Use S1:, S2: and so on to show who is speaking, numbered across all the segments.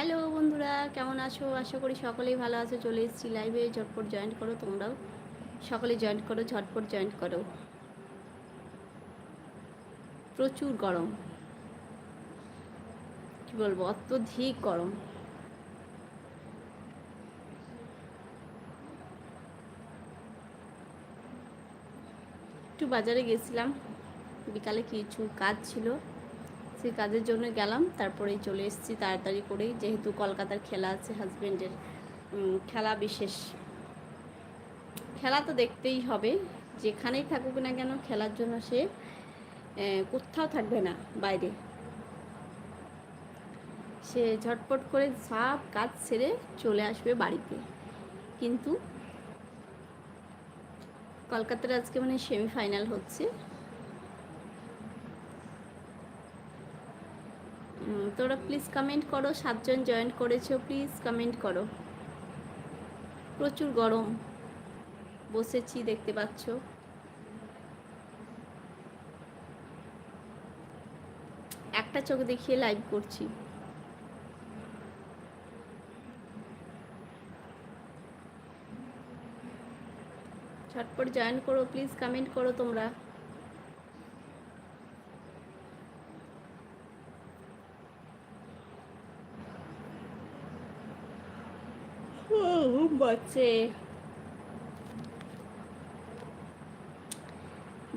S1: Hello বন্ধুরা, কেমন আছো? আশা করি সকলেই ভালো আছো। চলে এসেছি লাইভে ঝটপট জয়েন করো তোমরাও। সকলে জয়েন করো, ঝটপট জয়েন করো। প্রচুর গরম। কি বলব, অত্যধিক গরম। একটু বাজারে গেছিলাম। বিকালে কিছু কাজ ছিল। সেই কাজের জন্য গেলাম। তারপরেই চলে এসেছি তাড়াতাড়ি করেই। যেহেতু কলকাতার খেলা আছে হাজব্যান্ডের খেলা বিশেষ। খেলা তো দেখতেই হবে। যেখানেই থাকুক না কেন, খেলার জন্য সে কোথাও থাকবে না, বাইরে। সে ঝটপট করে সব কাজ সেরে চলে আসবে বাড়িতে। কিন্তু কলকাতার আজকে মানে সেমিফাইনাল হচ্ছে। তোরা প্লিজ কমেন্ট করো, সাতজন জয়েন করেছ প্লিজ কমেন্ট করো। প্রচুর গরম, বসেছি, দেখতে পাচ্ছ। একটা চোখ দেখিয়ে লাইভ করছি। ঝটপট জয়েন করো প্লিজ কমেন্ট করো তোমরা। পাচ্ছে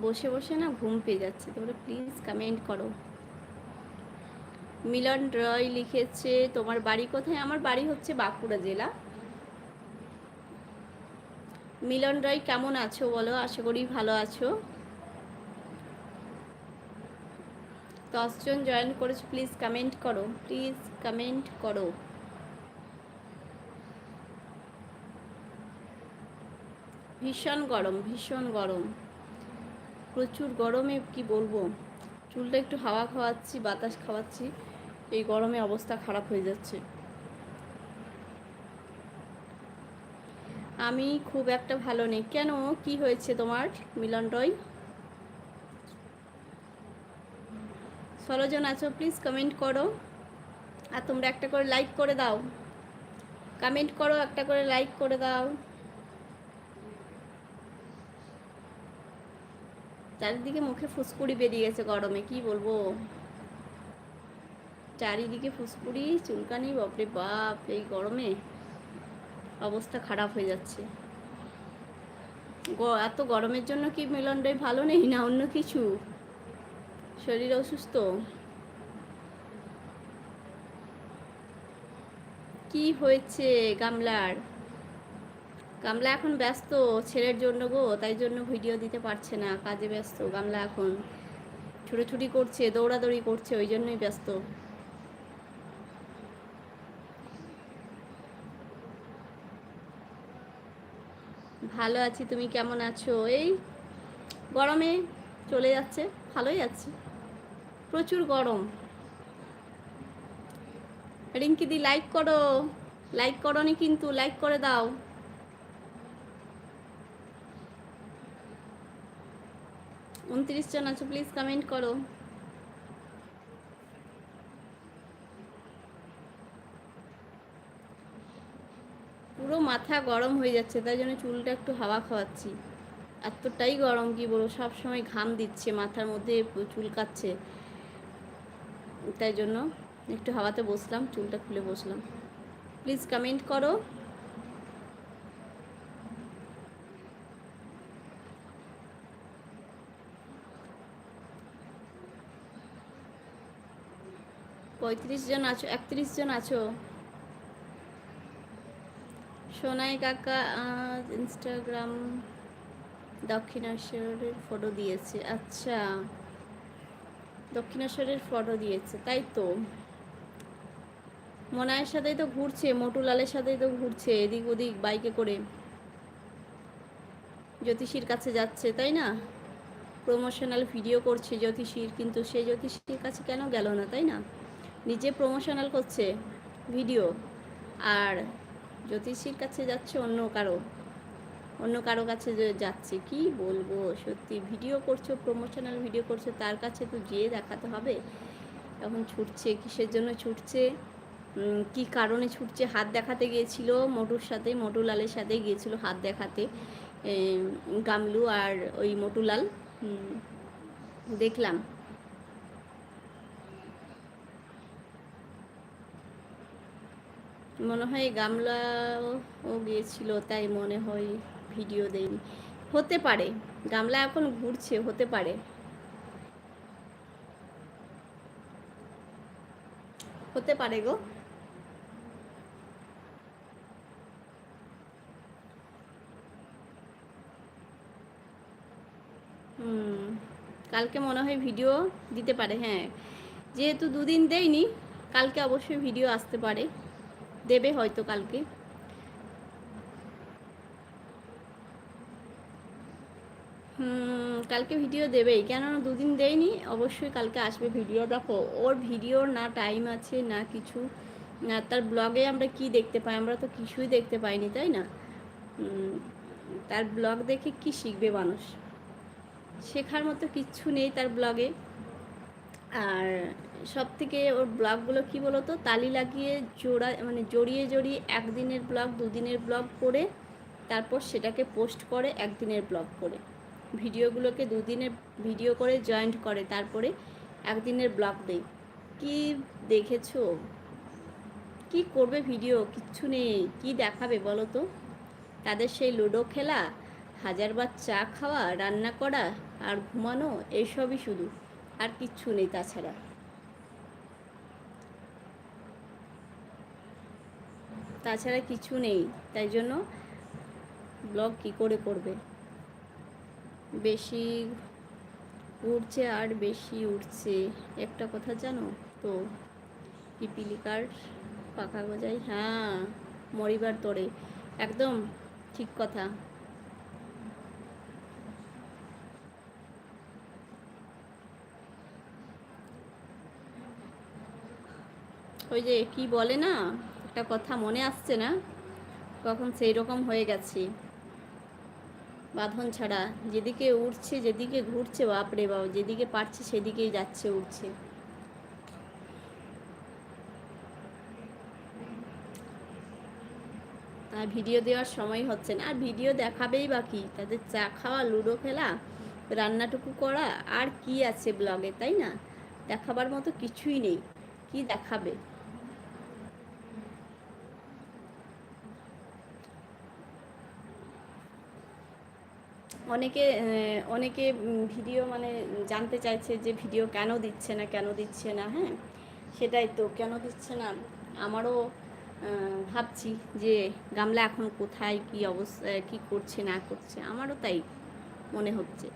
S1: বসে বসে না ঘুম পেয়ে যাচ্ছে। তোমরা প্লিজ কমেন্ট করো। মিলন রয় লিখেছে, তোমার বাড়ি কোথায়? আমার বাড়ি হচ্ছে বাঁকুড়া জেলা। মিলন রয়, কেমন আছো বলো? আশা করি ভালো আছো। দশজন জয়েন করেছ প্লিজ কমেন্ট করো। প্লিজ কমেন্ট করো। ভীষণ গরম ভীষণ গরম। প্রচুর গরমে কি বলব? চুলটা একটু হাওয়া খাওয়াচ্ছি, বাতাস খাওয়াচ্ছি, এই গরমে অবস্থা খারাপ হয়ে যাচ্ছে। আমি খুব একটা ভালো নেই। কেন? কি হয়েছে তোমার মিলন রয় ষোলোজন আছো প্লিজ কমেন্ট করো। আর তোমরা একটা করে লাইক করে দাও। কমেন্ট করো, একটা করে লাইক করে দাও। চারিদিকে মুখে ফুসকুড়ি বেরিয়ে গেছে গরমে, কি বলব? চারিদিকে ফুসকুড়ি, চুলকানি, বাপরে বাপ, এই গরমে অবস্থা খারাপ হয়ে যাচ্ছে। এত গরমের জন্য কি মিলনটাই ভালো নেই না অন্য কিছু? শরীর অসুস্থ। কি হয়েছে গামলার? গামলা এখন ব্যস্ত, ছেলের জন্য গো, তাই জন্য ভিডিও দিতে পারছে না, কাজে ব্যস্ত গামলা এখন। ছুটোছুটি করছে, দৌড়াদৌড়ি করছে, ওই জন্যই ব্যস্ত। ভালো আছি, তুমি কেমন আছো? এই গরমে চলে যাচ্ছে, ভালোই আছি। প্রচুর গরম। রিঙ্কি দি লাইক করো। লাইক করো কিন্তু লাইক করে দাও। উনত্রিশ জন আছো প্লিজ কমেন্ট করো। পুরো মাথা গরম হয়ে যাচ্ছে, তাই জন্য চুলটা একটু হাওয়া খাওয়াচ্ছি। এতটাই গরম কি বলব, সব সময় ঘাম দিচ্ছে, মাথার মধ্যে চুল কাচ্ছে তাই জন্য একটু হাওয়াতে বসলাম, চুলটা খুলে বসলাম। প্লিজ কমেন্ট করো। পঁয়ত্রিশ জন আছো, একত্রিশ জন আছো? সোনাই কাকা ইনস্টাগ্রাম দক্ষিণেশ্বরের ফটো দিয়েছে। আচ্ছা দক্ষিণেশ্বরের ফটো দিয়েছে, তাই তো? মনায়ের সাথেই তো ঘুরছে, মটুলালের সাথেই তো ঘুরছে, এদিক ওদিক, বাইকে করে। জ্যোতিষীর কাছে যাচ্ছে, তাই না? প্রমোশনাল ভিডিও করছে জ্যোতিষীর, কিন্তু সে জ্যোতিষীর কাছে কেন গেল না, তাই না? নিজে প্রমোশনাল করছে ভিডিও আর জ্যোতিষীর কাছে যাচ্ছে অন্য কারও অন্য কারও কাছে যাচ্ছে, কি বলব? সত্যি ভিডিও করছ প্রমোশনাল ভিডিও করছ, তার কাছে তো যেয়ে দেখাতে হবে। এখন ছুটছে, কিসের জন্য ছুটছে? কি কারণে ছুটছে? হাত দেখাতে গিয়েছিল মোটুর সাথে মোটুলালের সাথে গিয়েছিল হাত দেখাতে। গামলু আর ওই মোটুলাল দেখলাম। মনে হয় গামলা ও গিয়েছিল, তাই মনে হয় ভিডিও দেয়নি হতে পারে, গামলা এখন ঘুরছে, হতে পারে। হতে পারে গো। হুম, কালকে মনে হয় ভিডিও দিতে পারে হ্যাঁ। যেহেতু দুদিন দেয়নি কালকে অবশ্যই ভিডিও আসতে পারে। দেবে হয়তো কালকে। কালকে ভিডিও দেবেই। কেননা দুদিন দেয়নি, অবশ্যই কালকে আসবে ভিডিও। দেখো, ওর ভিডিওর না টাইম আছে, না কিছু। না, তার ব্লগে আমরা কি দেখতে পাই? আমরা তো কিছুই দেখতে পাইনি, তাই না? তার ব্লগ দেখে কি শিখবে মানুষ? শেখার মতো কিচ্ছু নেই তার ব্লগে আর সব থেকে ওর ব্লগগুলো কি বলতো? তালি লাগিয়ে জোড়া মানে জড়িয়ে জড়িয়ে একদিনের ব্লগ, দুদিনের ব্লগ করে তারপর সেটাকে পোস্ট করে একদিনের ব্লগ করে। ভিডিওগুলোকে দুদিনের ভিডিও করে জয়েন্ট করে, তারপরে একদিনের ব্লগ দেয়। কি দেখেছ? কি করবে ভিডিও? কিচ্ছু নেই। কি দেখাবে বলো তো? তাদের সেই লুডো খেলা হাজারবার চা খাওয়া, রান্না করা আর ঘুমানো এইসবই শুধু। আর কিচ্ছু নেই তাছাড়া। তাছাড়া কিছু নেই। তাই জন্য ব্লগ কি করে করবে? বেশি উঠছে আর বেশি উঠছে একটা কথা জানো তো? পিপিলিকার পাকা গজাই হ্যাঁ মরিবার তোরে। একদম ঠিক কথা। ওই যে কি বলে না? একটা কথা মনে আসছে না? কখন সেই রকম হয়ে গেছে। বাঁধন ছাড়া যেদিকে উঠছে যেদিকে ঘুরছে বাপরে বাপ, যেদিকে পারছে সেদিকেই যাচ্ছে উঠছে আর ভিডিও দেওয়ার সময় হচ্ছে না। আর ভিডিও দেখাবেই বাকি তাদের চা খাওয়া, লুডো খেলা, রান্নাটুকু করা, আর কি আছে ব্লগে, তাই না? দেখাবার মতো কিছুই নেই। কি দেখাবে? অনেকে অনেকে ভিডিও মানে জানতে চাইছে যে ভিডিও কেন দিচ্ছে না, কেন দিচ্ছে না হ্যাঁ? সেটাই তো, কেন দিচ্ছে না? আমারও ভাবছি যে গামলা এখন কোথায়, কি অবস্থা, কি করছে, না করছে, আমারও তাই মনে হচ্ছে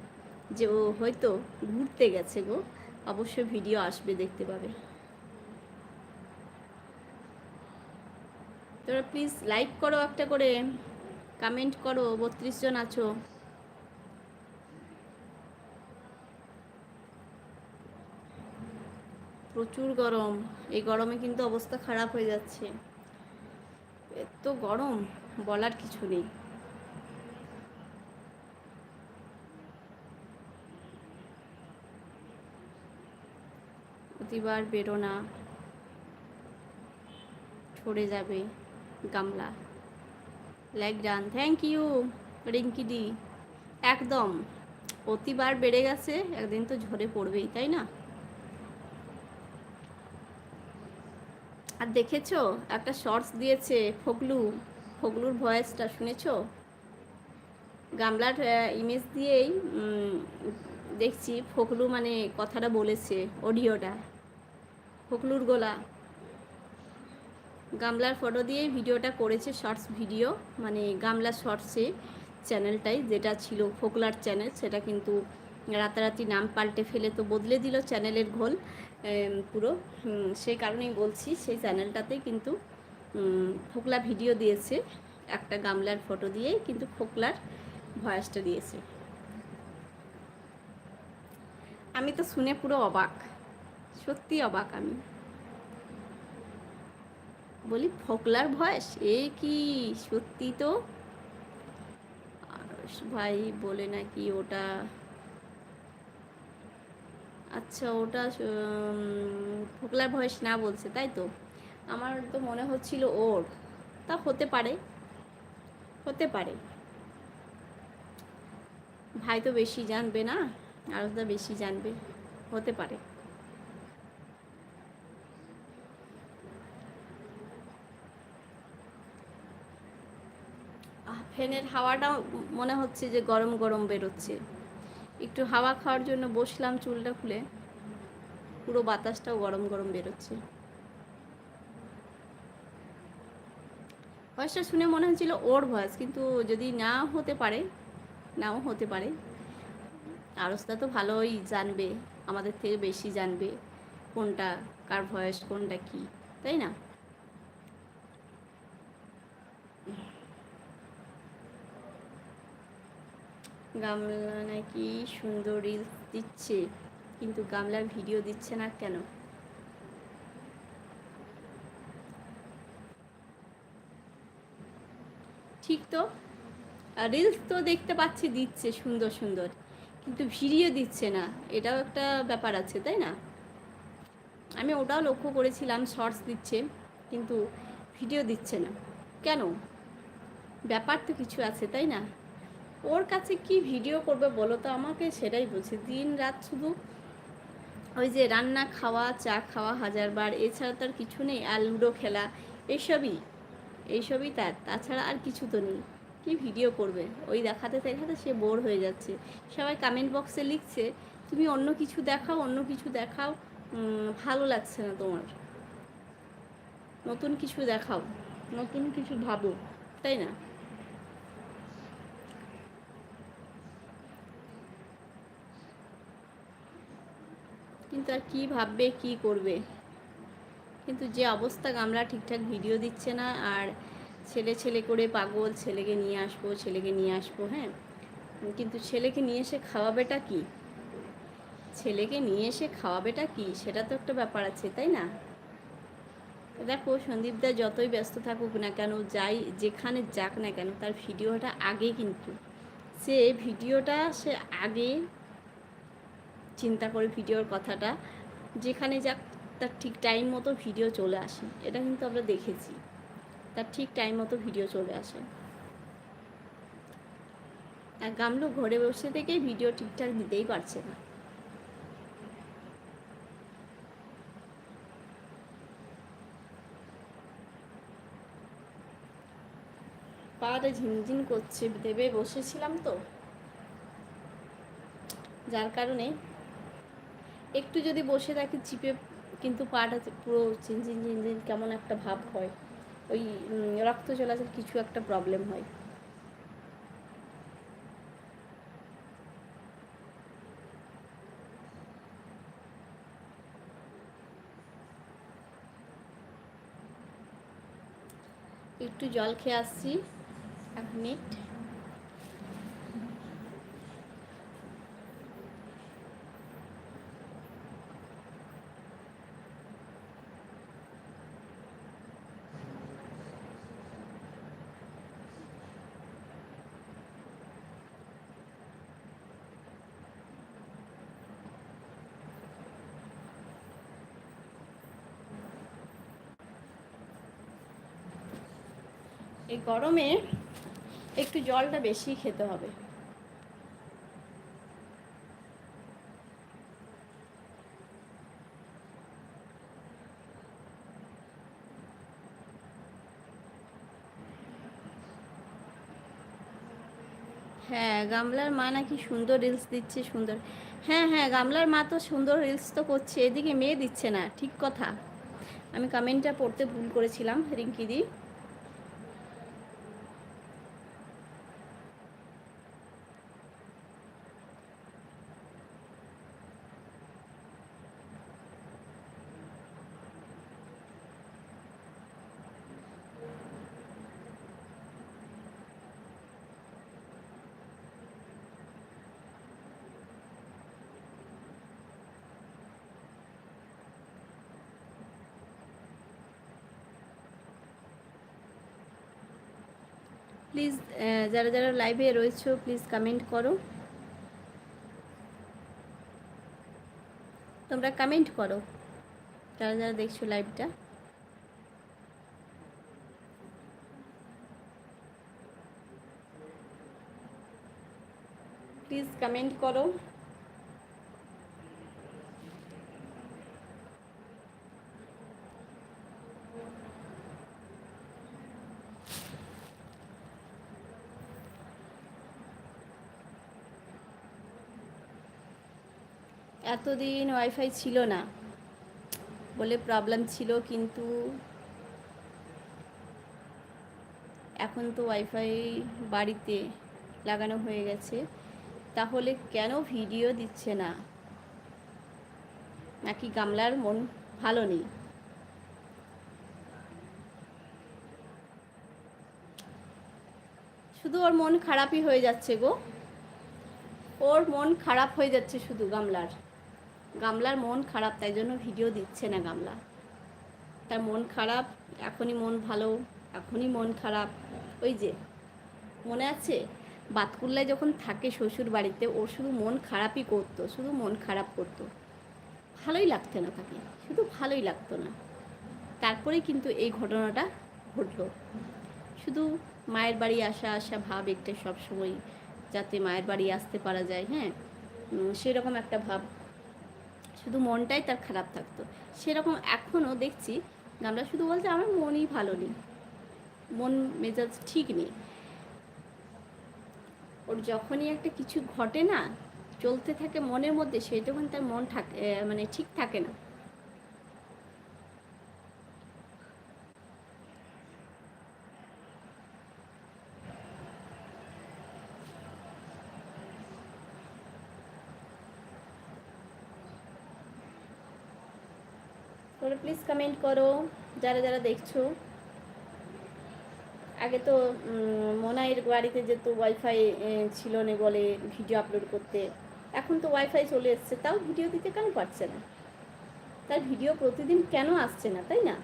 S1: যে ও হয়তো ঘুরতে গেছে গো অবশ্যই ভিডিও আসবে, দেখতে পাবে। তোরা প্লিজ লাইক করো একটা করে কমেন্ট করো, বত্রিশ জন আছো। প্রচুর গরম। এই গরমে কিন্তু অবস্থা খারাপ হয়ে যাচ্ছে। এত গরম, বলার কিছু নেই। প্রতিবার বেরো ছড়ে যাবে গামলা। Like done thank you Rinki di. একদম প্রতিবার বেড়ে গেছে, একদিন তো ঝরে পড়বেই, তাই না? আর দেখেছ? একটা শর্টস দিয়েছে ফগলু। ফগলুর ভয়েসটা শুনেছো? গামলার ইমেজ দিয়েই দেখছি ফগলু মানে কথাটা বলেছে অডিওটা ফগলুর গোলা। গামলার ফটো দিয়ে ভিডিওটা করেছে শর্টস ভিডিও মানে গামলা শর্টসে চ্যানেলটাই যেটা ছিল ফোকলার চ্যানেল সেটা কিন্তু রাতারাতি নাম পাল্টে ফেলে তো বদলে দিল চ্যানেলের ঘোল পুরো। সেই কারণেই বলছি সেই চ্যানেলটাতে কিন্তু ফোকলা ভিডিও দিয়েছে, একটা গামলার ফটো দিয়ে, কিন্তু ফোকলার ভয়েসটা দিয়েছে। আমি তো শুনে পুরো অবাক সত্যি অবাক আমি। বলি ফোকলার ভয়েস? এ কি সত্যি তো? ভাই বলে নাকি ওটা আচ্ছা ওটা ফোকলার ভয়েস না বলছে, তাই তো? আমার তো মনে হচ্ছিল ওর। তা হতে পারে হতে পারে। ভাই তো বেশি জানবে না আরজদা বেশি জানবে, হতে পারে। ফ্যানের হাওয়াটা মনে হচ্ছে যে গরম গরম বেরোচ্ছে। একটু হাওয়া খাওয়ার জন্য বসলাম চুলটা খুলে। পুরো বাতাসটাও গরম গরম বেরোচ্ছে। ভয়েসটা শুনে মনে হচ্ছিল ওর ভয়েস কিন্তু যদি না হতে পারে, নাও হতে পারে। আরসটা তো ভালোই জানবে, আমাদের থেকে বেশি জানবে কোনটা, কার ভয়েস কোনটা কি, তাই না? গামলা নাকি সুন্দর রিলস দিচ্ছে, কিন্তু গামলার ভিডিও দিচ্ছে না কেন? ঠিক তো? রিলস তো দেখতে পাচ্ছি দিচ্ছে সুন্দর সুন্দর, কিন্তু ভিডিও দিচ্ছে না। এটাও একটা ব্যাপার আছে, তাই না? আমি ওটাও লক্ষ্য করেছিলাম শর্টস দিচ্ছে, কিন্তু ভিডিও দিচ্ছে না। কেন? ব্যাপার তো কিছু আছে, তাই না? ওর কাছে কি ভিডিও করবে বলো তো? আমাকে সেটাই বলছে। দিন রাত শুধু ওই যে রান্না খাওয়া, চা খাওয়া হাজারবার, এছাড়া তার কিছু নেই। আর লুডো খেলা এইসবই এইসবই তার। তাছাড়া আর কিছু তো নেই। কি ভিডিও করবে? ওই দেখাতে দেখাতে সে বোর হয়ে যাচ্ছে। সবাই কমেন্ট বক্সে লিখছে, তুমি অন্য কিছু দেখাও, অন্য কিছু দেখাও। ভালো লাগছে না তোমার। নতুন কিছু দেখাও, নতুন কিছু ভাবো। তাই না? কিন্তু আর কি ভাববে, কি করবে? কিন্তু যে অবস্থা, গামলা ঠিকঠাক ভিডিও দিচ্ছে না। আর ছেলে ছেলে করে পাগল, ছেলেকে নিয়ে আসব, ছেলেকে নিয়ে আসব হ্যাঁ? কিন্তু ছেলেকে নিয়ে এসে খাওয়াবেটা কি? ছেলেকে নিয়ে এসে খাওয়াবেটা কি? সেটা তো একটা ব্যাপার আছে, তাই না? দেখো সন্দীপদা যতই ব্যস্ত থাকুক না কেন, যাই, যেখানে যাক না কেন, তার ভিডিওটা আগে কিন্তু। সে ভিডিওটা সে আগে চিন্তা করে ভিডিওর কথাটা। যেখানে যাক, তার ঠিক টাইম মতো ভিডিও চলে আসে। এটা কিন্তু আমরা দেখেছি। তার ঠিক টাইম মতো ভিডিও চলে আসে। আর গামলু ঘরে বসে থেকেই ভিডিও ঠিকঠাক দিতেই পারছে না। পাটা ঝিনঝিন করছে দেবে বসেছিলাম তো। যার কারণে একটু যদি বসে থাকি, চিপে কিন্তু পাটা পুরো ঝিনঝিন ঝিনঝিন কেমন একটা ভাব হয়। ওই রক্ত চলাচল কিছু একটা প্রবলেম হয়। একটু জল খেয়ে আসছি, এক মিনিট। এই গরমে একটু জলটা বেশি খেতে হবে। হ্যাঁ গামলার মা নাকি সুন্দর রিলস দিচ্ছে, সুন্দর। হ্যাঁ হ্যাঁ গামলার মা তো সুন্দর রিলস তো করছে, এদিকে মেয়ে দিচ্ছে না, ঠিক কথা। আমি কমেন্টটা পড়তে ভুল করেছিলাম, রিঙ্কি প্লিজ uh, যারা যারা লাইভে রয়েছো প্লিজ কমেন্ট করো। তোমরা কমেন্ট করো, যারা যারা দেখছ লাইভটা প্লিজ কমেন্ট করো। এতদিন ওয়াইফাই ছিল না বলে প্রবলেম ছিল, কিন্তু এখন তো ওয়াইফাই বাড়িতে লাগানো হয়ে গেছে। তাহলে কেন ভিডিও দিচ্ছে না? নাকি গামলার মন ভালো নেই? শুধু ওর মন খারাপই হয়ে যাচ্ছে গো। ওর মন খারাপ হয়ে যাচ্ছে শুধু গামলার। গামলার মন খারাপ, তাই জন্য ভিডিও দিচ্ছে না গামলা। তার মন খারাপ, এখনই মন ভালো, এখনই মন খারাপ। ওই যে, মনে আছে? বাতকুল্লায় যখন থাকে শ্বশুর বাড়িতে ওর শুধু মন খারাপই করতো, শুধু মন খারাপ করতো। ভালোই লাগতো না তাকে, শুধু ভালোই লাগতো না। তারপরে কিন্তু এই ঘটনাটা ঘটলো। শুধু মায়ের বাড়ি আসা আসা, ভাব একটা সবসময় যাতে মায়ের বাড়ি আসতে পারা যায় হ্যাঁ? সেরকম একটা ভাব শুধু মনটাই তার খারাপ থাকতো। সেরকম এখনও দেখছি গামলা শুধু বলছে, আমার মনই ভালো নেই। মন মেজাজ ঠিক নেই। ওর যখনই একটা কিছু ঘটে না, চলতে থাকে মনের মধ্যে সেই তখন তার মন থাকে মানে ঠিক থাকে না। তাহলে প্লিজ কমেন্ট করো, যারা যারা দেখছ। আগে তো মোনাইয়ের বাড়িতে যেত ওয়াইফাই ছিল না বলে ভিডিও আপলোড করতে, এখন তো ওয়াইফাই চলে এসছে, তাও ভিডিও দিতে কেন পারছে না? তার ভিডিও প্রতিদিন কেন আসছে না, তাই না?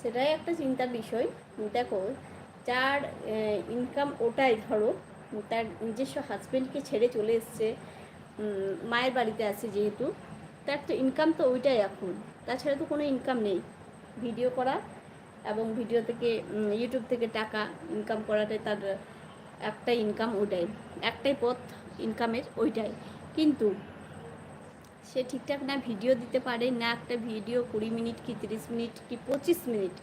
S1: সেটাই একটা চিন্তার বিষয়। দেখো, যার ইনকাম ওটাই ধরো তার নিজস্ব হাজব্যান্ডকে ছেড়ে চলে এসছে মায়ের বাড়িতে আছে যেহেতু, তার তো ইনকাম তো ওইটাই এখন। তাছাড়া তো কোনো ইনকাম নেই। ভিডিও করা এবং ভিডিও থেকে ইউটিউব থেকে টাকা ইনকাম করাটাই তার একটাই ইনকাম ওইটাই। একটাই পথ ইনকামের ওইটাই। কিন্তু সে ঠিকঠাক না ভিডিও দিতে পারে, না একটা ভিডিও কুড়ি মিনিট কি তিরিশ মিনিট কি পঁচিশ মিনিট,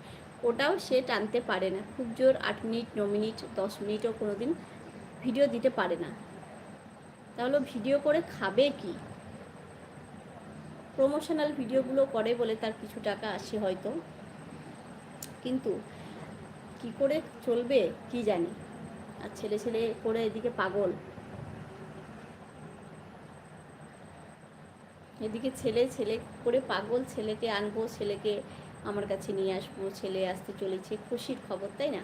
S1: ওটাও সে টানতে পারে না। খুব জোর আট মিনিট, ন মিনিট, দশ মিনিটও কোনো দিন ভিডিও দিতে পারে না। তাহলে ভিডিও করে খাবে কি? প্রমোশনাল ভিডিওগুলো করে বলে তার কিছু টাকা আসে হয়তো। কিন্তু কি করে চলবে কি জানি? আর ছেলে ছেলে করে এদিকে পাগল। এদিকে ছেলে ছেলে করে পাগল ছেলেকে আনব, ছেলেকে আমার কাছে নিয়ে আসব, ছেলে আসতে চলেছে, খুশির খবর, তাই না?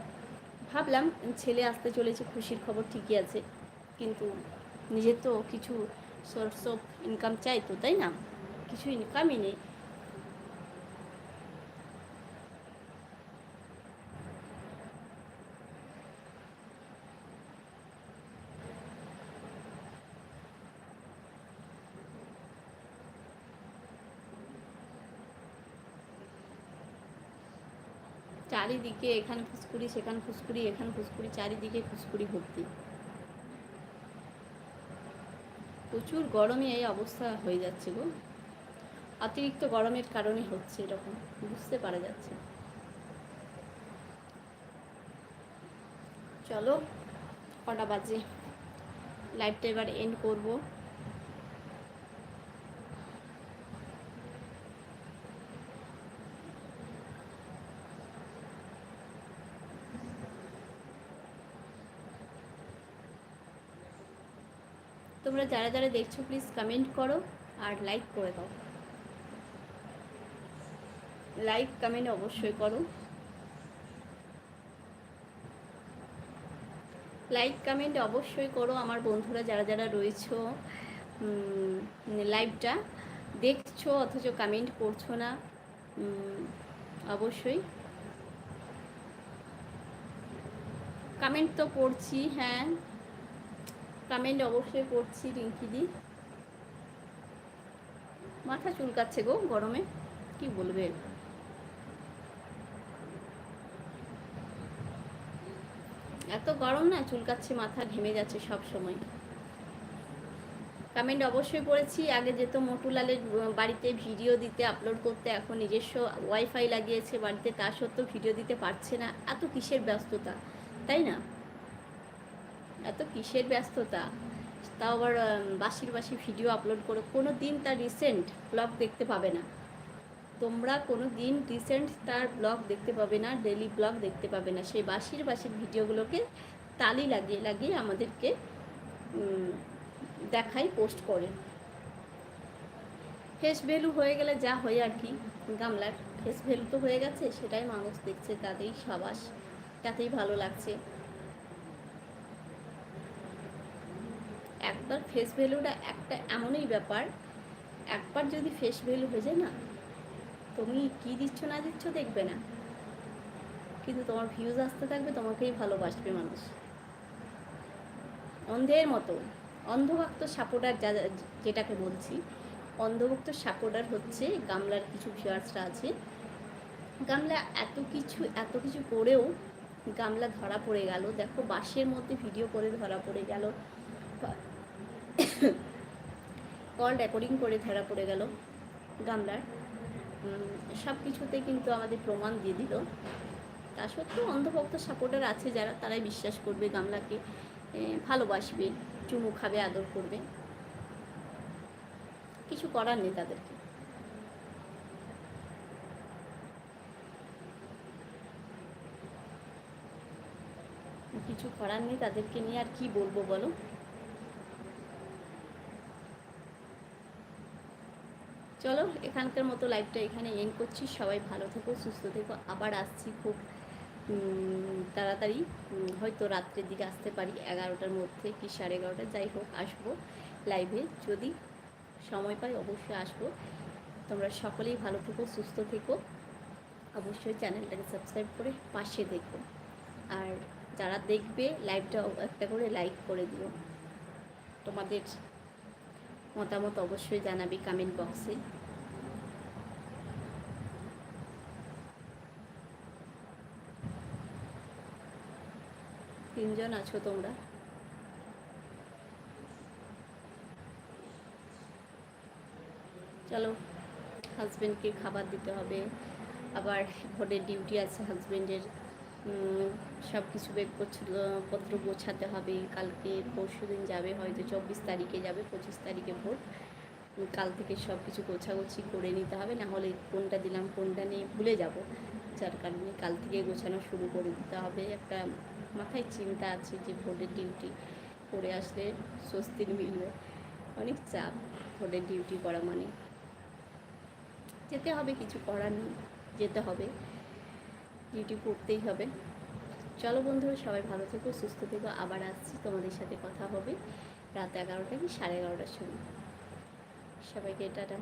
S1: ভাবলাম, ছেলে আসতে চলেছে, খুশির খবর ঠিকই আছে। কিন্তু নিজের তো কিছু সোর্স অফ ইনকাম চাই তো, তাই না? কিছু ইনকামই নেই। চারিদিকে এখানে ফুসকুড়ি সেখানে ফুসকুড়ি এখানে ফুসকুড়ি চারিদিকে ফুসকুড়ি ভর্তি। প্রচুর গরমে এই অবস্থা হয়ে যাচ্ছে গো। অতিরিক্ত গরমের কারণে হচ্ছে এরকম, বুঝতে পারা যাচ্ছে চলো, কটা বাজে। লাইভটা এবার এন্ড করব। তোমরা যারা যারা দেখছ প্লিজ কমেন্ট করো আর লাইক করে দাও। লাইক কমেন্ট অবশ্যই করো। লাইক কমেন্ট অবশ্যই করো। আমার বন্ধুরা যারা যারা রয়েছো লাইভটা দেখছ, অথচ কমেন্ট করছ না অবশ্যই। কমেন্ট তো পড়ছি হ্যাঁ। কমেন্ট অবশ্যই পড়ছি রিঙ্কিদি মাথা চুলকাচ্ছে গো গরমে, কি বলবে? এত গরম না, চুলকাচ্ছে, মাথা ঘেমে যাচ্ছে সব সময়। কমেন্ট অবশ্যই পড়েছি, আগে যেত মোটুলালের বাড়িতে ভিডিও দিতে আপলোড করতে, এখন নিজস্ব ওয়াইফাই লাগিয়েছে বাড়িতে, তা সত্ত্বেও ভিডিও দিতে পারছে না। এত কিসের ব্যস্ততা, তাই না? এত কিসের ব্যস্ততা? তাও আবার বাসির বাসি ভিডিও আপলোড করে কোনো দিন তার রিসেন্ট ব্লগ দেখতে পাবে না। তোমরা কোনো দিন রিসেন্ট তার ব্লগ দেখতে পাবে না ডেলি ব্লগ দেখতে পাবে না। সেই বাসির বাসির ভিডিওগুলোকে তালি লাগিয়ে লাগিয়ে আমাদেরকে দেখাই পোস্ট করে। ফেস ভ্যালু হয়ে গেলে যা হয় আর কি। গামলার ফেস ভ্যালু তো হয়ে গেছে, সেটাই মানুষ দেখছে, তাতেই সাবাস, তাতেই ভালো লাগছে। একবার ফেস ভ্যালুটা একটা এমনই ব্যাপার, একবার যদি ফেস ভ্যালু হয়ে যায় না, তুমি কি দিচ্ছ না দিচ্ছ দেখবে না। কিন্তু তোমার ভিউজ আসতে থাকবে, তোমাকেই ভালোবাসবে মানুষ। অন্ধের মতো। অন্ধভক্ত সাপোর্টার যা, যেটাকে বলছি, অন্ধভক্ত সাপোর্টার হচ্ছে গামলার কিছু ভিউয়ার্সরা আছে। গামলা এত কিছু এত কিছু করেও গামলা ধরা পড়ে গেল। দেখো বাসের মধ্যে ভিডিও করে ধরা পড়ে গেল। কল রেকর্ডিং করে ধরা পড়ে গেল গামলার। সব কিছুতে কিন্তু আমাদের প্রমাণ দিয়ে দিল। তা সত্ত্বেও অন্ধভক্ত সাপোর্টার আছে যারা, তারাই বিশ্বাস করবে গামলাকে ভালোবাসবে, চুমু খাবে, আদর করবে। কিছু করার নেই তাদেরকে। কিছু করার নেই তাদেরকে নিয়ে আর কি বলব বলো? চলো, এখানকার মতো লাইভটা এখানে এন্ড করছি। সবাই ভালো থেকো, সুস্থ থেকো। আবার আসছি খুব তাড়াতাড়ি। হয়তো রাত্রের দিকে আসতে পারি, এগারোটার মধ্যে কি সাড়ে এগারোটা, যাই হোক, আসব লাইভে যদি সময় পাই, অবশ্যই আসব। তোমরা সকলেই ভালো থেকো, সুস্থ থেকো। অবশ্যই চ্যানেলটাকে সাবস্ক্রাইব করে পাশে দেখো। আর যারা দেখবে লাইভটা একটা করে লাইক করে দিও। তোমাদের মতামত অবশ্যই জানাবি কমেন্ট বক্সে তিনজন আছো তোমরা? চলো হাজব্যান্ডকে খাবার দিতে হবে। আবার ভোরের ডিউটি আছে হাজব্যান্ডের সব কিছু পত্র গোছাতে হবে, কালকে পরশু দিন যাবে, হয়তো চব্বিশ তারিখে যাবে, পঁচিশ তারিখে ভোট। কাল থেকে সব কিছু গোছাগুছি করে নিতে হবে, না হলে কোনটা দিলাম, কোনটা নেই, ভুলে যাব। যার কারণে কাল থেকে গোছানো শুরু করে দিতে হবে। একটা মাথায় চিন্তা আছে যে ভোটের ডিউটি করে আসলে স্বস্তির মিলবে। অনেক চাপ ভোটের ডিউটি করা মানে। যেতে হবে, কিছু করার নেই, যেতে হবে। ডিউটি করতেই হবে। চলো বন্ধুরা, সবাই ভালো থেকো, সুস্থ থেকো। আবার আসছি, তোমাদের সাথে কথা হবে রাত এগারোটা কি সাড়ে এগারোটার সময়। সবাইকে টাটা।